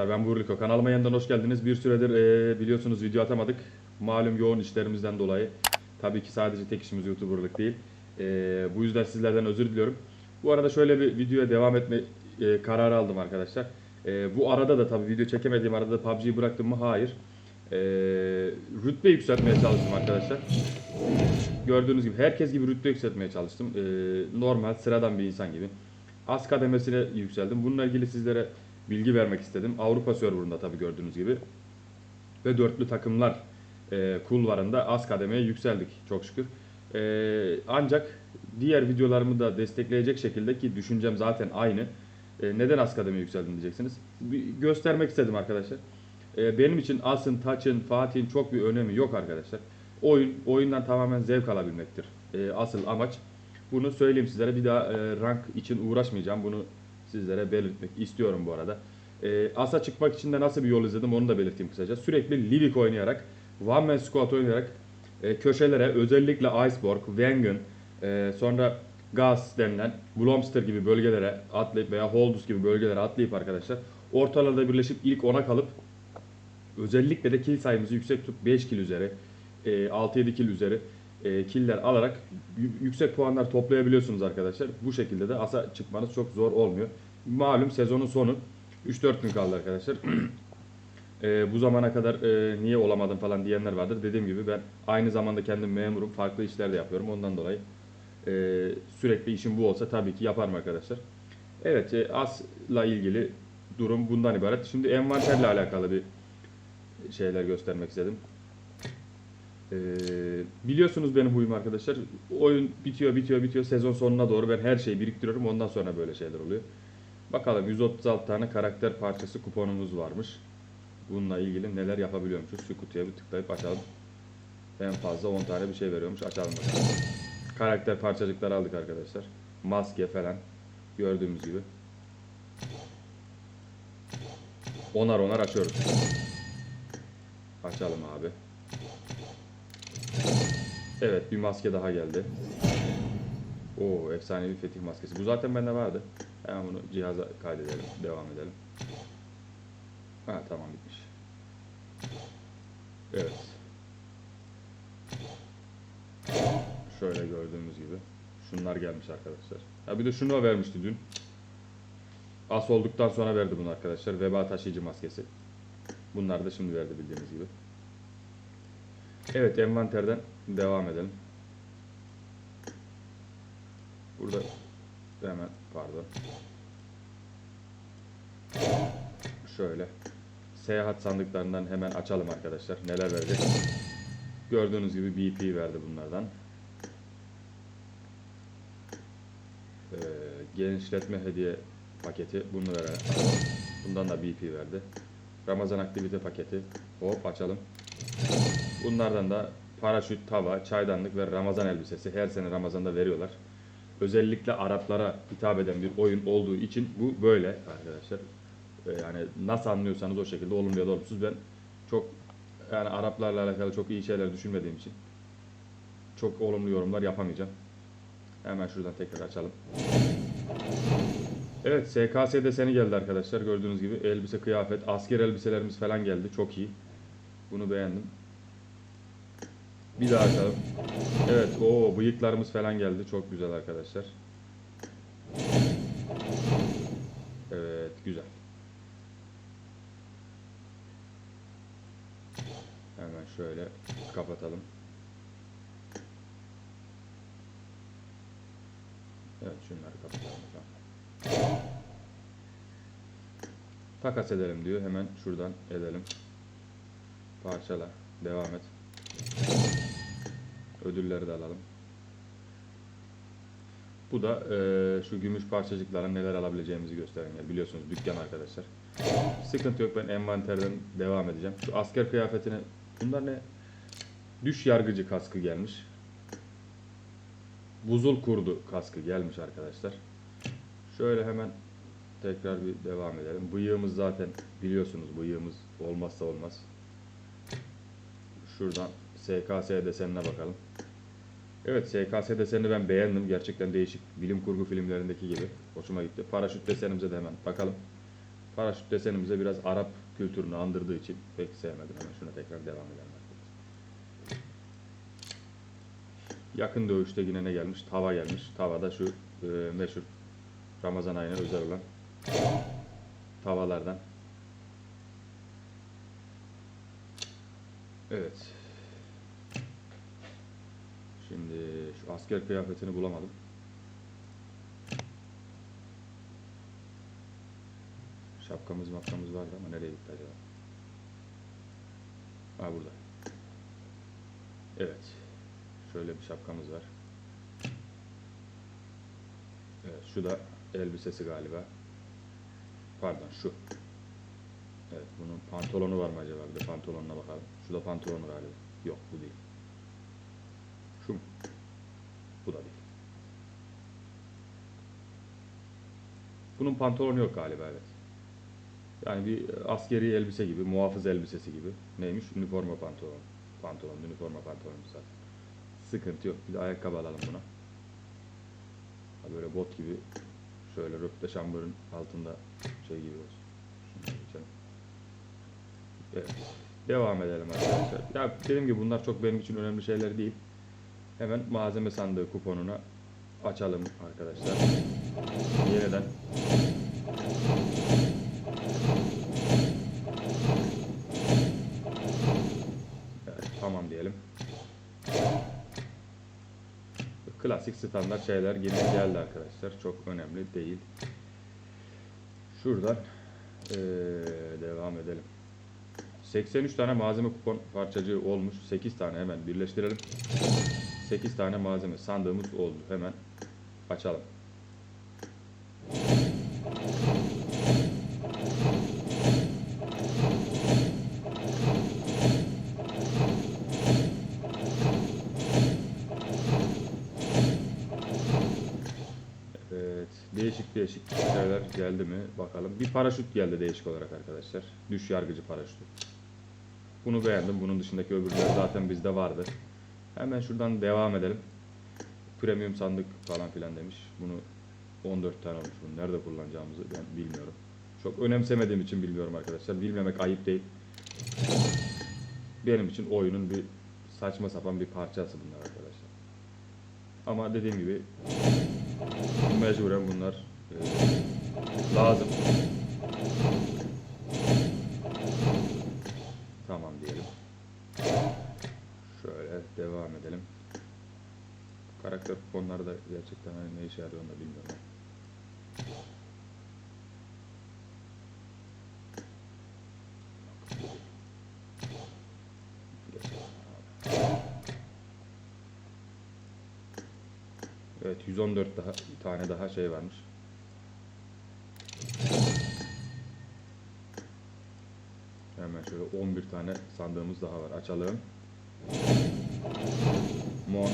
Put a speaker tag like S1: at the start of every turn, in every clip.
S1: Ben Burliko. Kanalıma yeniden hoş geldiniz. Bir süredir e, biliyorsunuz video atamadık. Malum yoğun işlerimizden dolayı. Tabii ki sadece tek işimiz YouTuber'lık değil. E, bu yüzden sizlerden özür diliyorum. Bu arada şöyle bir videoya devam etme e, kararı aldım arkadaşlar. E, bu arada da tabii video çekemediğim arada da PUBG'yi bıraktım mı? Hayır. E, rütbe yükseltmeye çalıştım arkadaşlar. Gördüğünüz gibi herkes gibi rütbe yükseltmeye çalıştım. E, normal, sıradan bir insan gibi. Az kademesine yükseldim. Bununla ilgili sizlere bilgi vermek istedim. Avrupa serverında tabii gördüğünüz gibi. Ve dörtlü takımlar e, kulvarında az kademeye yükseldik çok şükür. E, ancak diğer videolarımı da destekleyecek şekilde ki düşüncem zaten aynı. E, neden az kademeye yükseldim diyeceksiniz. Bir göstermek istedim arkadaşlar. E, benim için As'ın, Taç'ın, Fatih'in çok bir önemi yok arkadaşlar. Oyun, oyundan tamamen zevk alabilmektir. E, asıl amaç. Bunu söyleyeyim sizlere. Bir daha e, rank için uğraşmayacağım. Bunu sizlere belirtmek istiyorum bu arada. E, As'a çıkmak için de nasıl bir yol izledim onu da belirteyim kısaca. Sürekli Livik oynayarak, One Man Squad oynayarak e, köşelere özellikle Iceborg, Wengen, e, sonra Gaz denilen Blomster gibi bölgelere atlayıp veya Holdus gibi bölgelere atlayıp arkadaşlar ortalarda birleşip ilk 10'a kalıp özellikle de kill sayımızı yüksek tutup 5 kill üzeri, e, 6-7 kill üzeri e, killer alarak yüksek puanlar toplayabiliyorsunuz arkadaşlar. Bu şekilde de asa çıkmanız çok zor olmuyor. Malum sezonun sonu 3-4 gün kaldı arkadaşlar. E, bu zamana kadar e, niye olamadım falan diyenler vardır. Dediğim gibi ben aynı zamanda kendim memurum. Farklı işler de yapıyorum. Ondan dolayı e, sürekli işim bu olsa tabii ki yaparım arkadaşlar. Evet e, asla ilgili durum bundan ibaret. Şimdi envanterle alakalı bir şeyler göstermek istedim. Ee, biliyorsunuz benim huyum arkadaşlar. Oyun bitiyor, bitiyor, bitiyor. Sezon sonuna doğru ben her şeyi biriktiriyorum. Ondan sonra böyle şeyler oluyor. Bakalım 136 tane karakter parçası kuponumuz varmış. Bununla ilgili neler yapabiliyormuşuz. Şu kutuya bir tıklayıp açalım. En fazla 10 tane bir şey veriyormuş. Açalım bakalım. Karakter parçacıkları aldık arkadaşlar. Maske falan. Gördüğümüz gibi. Onar onar açıyoruz. Açalım abi. Evet bir maske daha geldi. Oo efsanevi fetih maskesi. Bu zaten bende vardı. Hemen bunu cihaza kaydedelim. Devam edelim. Ha tamam bitmiş. Evet. Şöyle gördüğümüz gibi. Şunlar gelmiş arkadaşlar. Ha bir de şunu vermişti dün. As olduktan sonra verdi bunu arkadaşlar. Veba taşıyıcı maskesi. Bunlar da şimdi verdi bildiğiniz gibi. Evet envanterden devam edelim. Burada hemen pardon. Şöyle. Seyahat sandıklarından hemen açalım arkadaşlar. Neler verecek? Gördüğünüz gibi BP verdi bunlardan. Ee, genişletme hediye paketi. Bunu verelim. Bundan da BP verdi. Ramazan aktivite paketi. Hop açalım. Bunlardan da paraşüt, tava, çaydanlık ve Ramazan elbisesi her sene Ramazan'da veriyorlar. Özellikle Araplara hitap eden bir oyun olduğu için bu böyle arkadaşlar. Ee, Yani nasıl anlıyorsanız o şekilde olumlu ya da olumsuz. Ben çok yani Araplarla alakalı çok iyi şeyler düşünmediğim için çok olumlu yorumlar yapamayacağım. Hemen şuradan tekrar açalım. Evet SKS deseni geldi arkadaşlar. Gördüğünüz gibi elbise, kıyafet, asker elbiselerimiz falan geldi. Çok iyi. Bunu beğendim. Bir daha açalım. Evet, o bıyıklarımız falan geldi. Çok güzel arkadaşlar. Evet, güzel. Hemen şöyle kapatalım. Evet, şunları kapatalım. Takas edelim diyor. Hemen şuradan edelim. Parçala. Devam et. Ödülleri de alalım. Bu da eee, şu gümüş parçacıkların neler alabileceğimizi gösteren. Biliyorsunuz dükkan arkadaşlar. Sıkıntı yok ben envanterden devam edeceğim. Şu asker kıyafetine bunlar ne? Düş yargıcı kaskı gelmiş. Buzul kurdu kaskı gelmiş arkadaşlar. Şöyle hemen tekrar bir devam edelim. Bıyığımız zaten biliyorsunuz bıyığımız olmazsa olmaz. Şuradan SKS desenine bakalım. Evet SKS desenini ben beğendim. Gerçekten değişik bilim kurgu filmlerindeki gibi. Hoşuma gitti. Paraşüt desenimize de hemen bakalım. paraşüt desenimize biraz Arap kültürünü andırdığı için pek sevmedim. Hemen şuna tekrar devam edelim. Yakın dövüşte yine ne gelmiş? Tava gelmiş. Tavada şu e, meşhur Ramazan ayına özel olan tavalardan. Evet. Şimdi şu asker kıyafetini bulamadım. Şapkamız mapkamız vardı ama nereye gitti acaba? Ha burada. Evet. Şöyle bir şapkamız var. Evet şu da elbisesi galiba. Pardon şu. Evet bunun pantolonu var mı acaba? Bir de pantolonuna bakalım. Şu da pantolonu galiba. Yok bu değil. Şu mu? Bu da değil. Bunun pantolonu yok galiba evet. Yani bir askeri elbise gibi, muhafız elbisesi gibi. Neymiş? Üniforma pantolon. Pantolon, üniforma pantolonu zaten. Sıkıntı yok. Bir de ayakkabı alalım buna. Böyle bot gibi şöyle röpte şambırın altında şey gibi olsun. Evet. Devam edelim arkadaşlar. Ya dediğim gibi bunlar çok benim için önemli şeyler değil. Hemen malzeme sandığı kuponuna açalım arkadaşlar. Yeniden Evet, tamam diyelim. Klasik standart şeyler yine geldi arkadaşlar. Çok önemli değil. Şuradan eee, devam edelim. 83 tane malzeme kupon parçacığı olmuş. 8 tane hemen birleştirelim. 8 tane malzeme sandığımız oldu. Hemen açalım. Evet, değişik değişik şeyler geldi mi bakalım. Bir paraşüt geldi değişik olarak arkadaşlar. Düş yargıcı paraşütü. Bunu beğendim. Bunun dışındaki öbürleri zaten bizde vardı. Hemen şuradan devam edelim. Premium sandık falan filan demiş. Bunu 14 tane olmuş. Bunu nerede kullanacağımızı ben bilmiyorum. Çok önemsemediğim için bilmiyorum arkadaşlar. Bilmemek ayıp değil. Benim için oyunun bir saçma sapan bir parçası bunlar arkadaşlar. Ama dediğim gibi mecburen bunlar e, lazım. Tamam diyelim. Şöyle devam edelim. Karakter kuponları da gerçekten hani ne işe yarıyor onu da bilmiyorum. Evet 114 daha tane daha şey varmış. Hemen şöyle 11 tane sandığımız daha var. Açalım. Mon.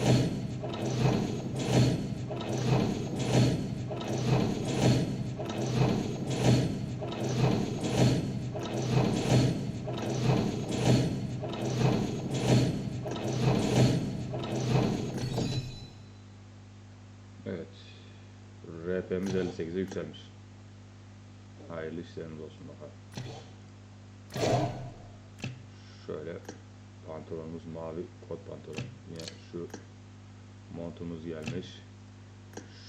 S1: Evet. RP'miz 58'e yükselmiş. Hayırlı işleriniz olsun bakalım. Şöyle pantolonumuz mavi kot pantolon. Yine şu montumuz gelmiş.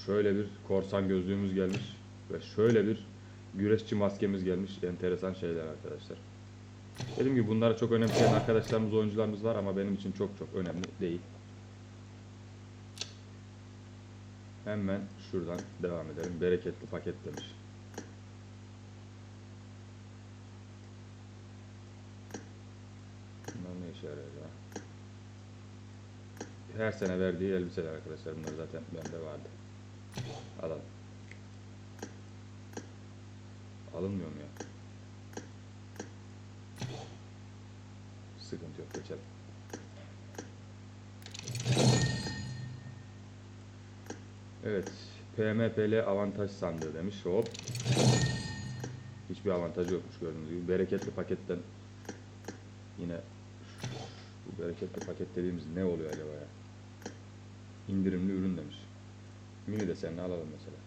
S1: Şöyle bir korsan gözlüğümüz gelmiş. Ve şöyle bir güreşçi maskemiz gelmiş. Enteresan şeyler arkadaşlar. Dediğim gibi bunları çok önemseyen arkadaşlarımız, oyuncularımız var ama benim için çok çok önemli değil. Hemen şuradan devam edelim. Bereketli paket demiş. Bunlar ne işe yarıyor ya? Her sene verdiği elbiseler arkadaşlar. Bunlar zaten bende vardı. Alalım. Alınmıyor mu ya? Sıkıntı yok geçelim. Evet. PMPL avantaj sandığı demiş. Hop. Hiçbir avantajı yokmuş gördüğünüz gibi. Bereketli paketten yine bu bereketli paket dediğimiz ne oluyor acaba ya? İndirimli ürün demiş. Mini desenli alalım mesela.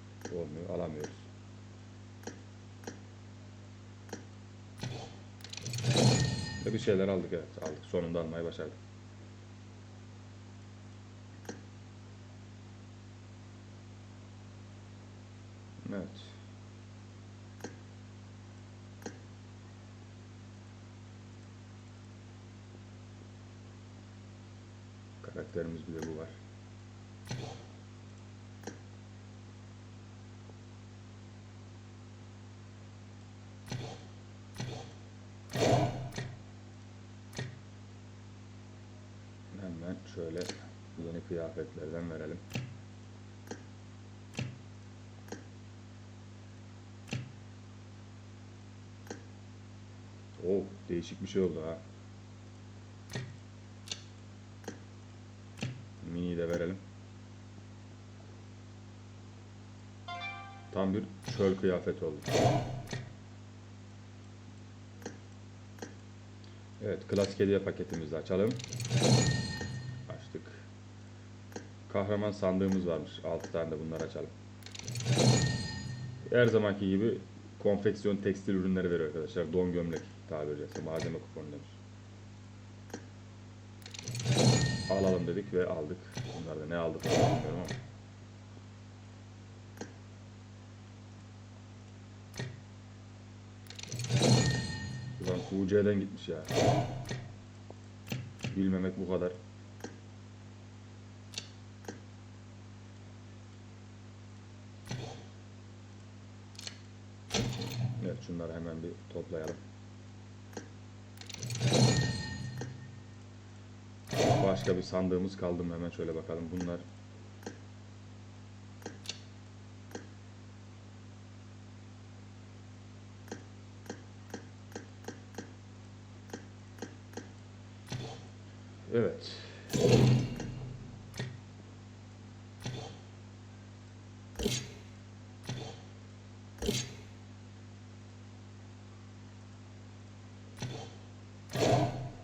S1: Olmuyor, alamıyoruz. bir şeyler aldık evet. Aldık. Sonunda almayı başardık. Evet. Karakterimiz bir de bu var. Hemen şöyle yeni kıyafetlerden verelim. Oh, değişik bir şey oldu ha. Mini'yi de verelim. Tam bir çöl kıyafet oldu. Evet, klasik hediye paketimizi açalım. Açtık. Kahraman sandığımız varmış. 6 tane de bunları açalım. Her zamanki gibi konfeksiyon tekstil ürünleri veriyor arkadaşlar. Don gömlek tabiri caizse malzeme kuponu demiş. Alalım dedik ve aldık. Bunlar da ne aldık bilmiyorum ama. UC'den gitmiş ya. Bilmemek bu kadar. Evet şunları hemen bir toplayalım. Başka bir sandığımız kaldı mı hemen şöyle bakalım. Bunlar Evet.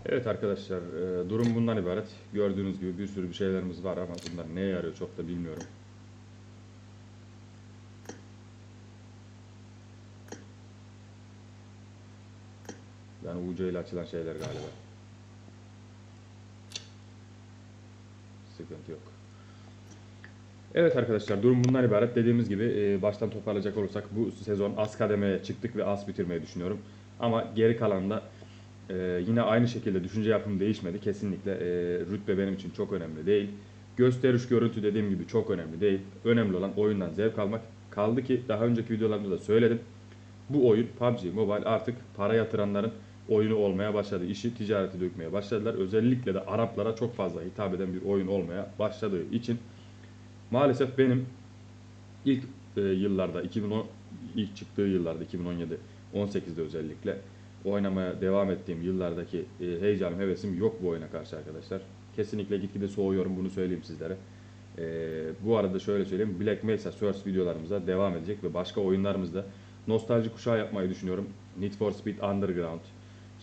S1: Evet arkadaşlar, e, durum bundan ibaret. Gördüğünüz gibi bir sürü bir şeylerimiz var ama bunlar neye yarıyor çok da bilmiyorum. Yani UC ile açılan şeyler galiba. Sıkıntı yok. Evet arkadaşlar durum bundan ibaret. Dediğimiz gibi e, baştan toparlayacak olursak bu sezon az kademeye çıktık ve az bitirmeyi düşünüyorum. Ama geri kalanda e, yine aynı şekilde düşünce yapım değişmedi. Kesinlikle e, rütbe benim için çok önemli değil. Gösteriş görüntü dediğim gibi çok önemli değil. Önemli olan oyundan zevk almak. Kaldı ki daha önceki videolarımda da söyledim. Bu oyun PUBG Mobile artık para yatıranların oyunu olmaya başladı. İşi ticareti dökmeye başladılar. Özellikle de Araplara çok fazla hitap eden bir oyun olmaya başladığı için maalesef benim ilk e, yıllarda 2010 ilk çıktığı yıllarda 2017 18'de özellikle oynamaya devam ettiğim yıllardaki e, heyecanım, hevesim yok bu oyuna karşı arkadaşlar. Kesinlikle gitgide soğuyorum bunu söyleyeyim sizlere. E, bu arada şöyle söyleyeyim. Black Mesa Source videolarımıza devam edecek ve başka oyunlarımızda nostalji kuşağı yapmayı düşünüyorum. Need for Speed Underground,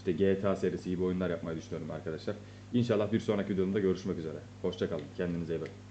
S1: işte GTA serisi gibi oyunlar yapmayı düşünüyorum arkadaşlar. İnşallah bir sonraki videomda görüşmek üzere. Hoşçakalın. Kendinize iyi bakın.